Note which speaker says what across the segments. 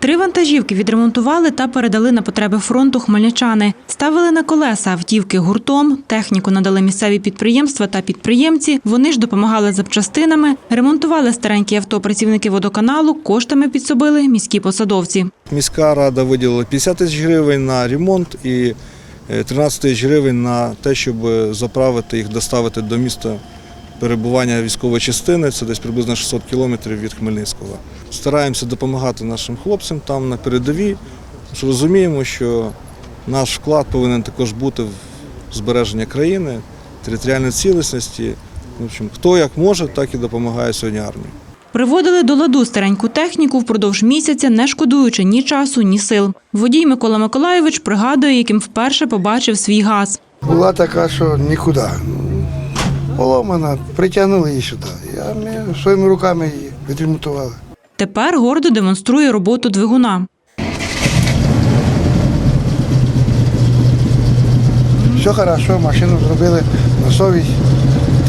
Speaker 1: Три вантажівки відремонтували та передали на потреби фронту хмельничани. Ставили на колеса автівки гуртом, техніку надали місцеві підприємства та підприємці. Вони ж допомагали запчастинами, ремонтували старенькі авто працівники водоканалу, коштами підсобили міські посадовці.
Speaker 2: Міська рада виділила 50 тисяч гривень на ремонт і е, 13 тисяч гривень на те, щоб заправити їх, доставити до міста перебування військової частини. Це десь приблизно 600 кілометрів від Хмельницького. Стараємося допомагати нашим хлопцям там на передовій. що Розуміємо, що наш вклад повинен також бути в збереження країни, територіальної цілісності. В общем, хто як може, так і допомагає сьогодні армії.
Speaker 1: Приводили до ладу стареньку техніку впродовж місяця, не шкодуючи ні часу, ні сил. Водій Микола Миколайович пригадує, яким вперше побачив свій газ.
Speaker 3: Була така, що нікуди. Поломана, притягнули її сюди. Я ми своїми руками її відремонтували.
Speaker 1: Тепер гордо демонструє роботу двигуна.
Speaker 3: Все хорошо, машину зробили на совість.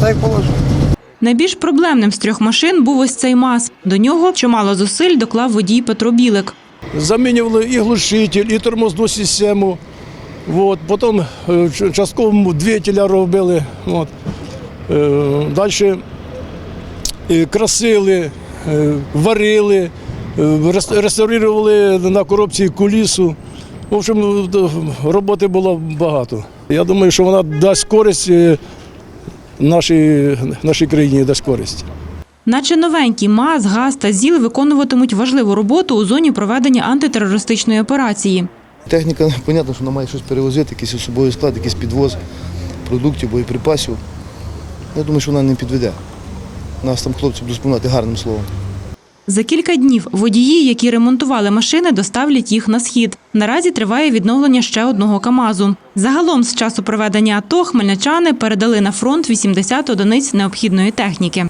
Speaker 3: Так як положено.
Speaker 1: Найбільш проблемним з трьох машин був ось цей МАЗ. До нього чимало зусиль доклав водій Петро Білик.
Speaker 4: Замінювали і глушитель, і тормозну систему. Вот. Потім е, частково двигателя робили. Вот. Е, Далі е, красили, е, варили, реставрували на коробці кулісу. В общем, роботи було багато. Я думаю, що вона дасть користь нашій, нашій країні, дасть користь.
Speaker 1: Наче новенькі МАЗ, ГАЗ та ЗІЛ виконуватимуть важливу роботу у зоні проведення антитерористичної операції.
Speaker 5: Техніка, понятно, що вона має щось перевозити, якийсь особовий склад, якийсь підвоз продуктів, боєприпасів. Я думаю, що вона не підведе. Нас там хлопці будуть споминати гарним словом.
Speaker 1: За кілька днів водії, які ремонтували машини, доставлять їх на схід. Наразі триває відновлення ще одного КАМАЗу. Загалом з часу проведення АТО хмельничани передали на фронт 80 одиниць необхідної техніки.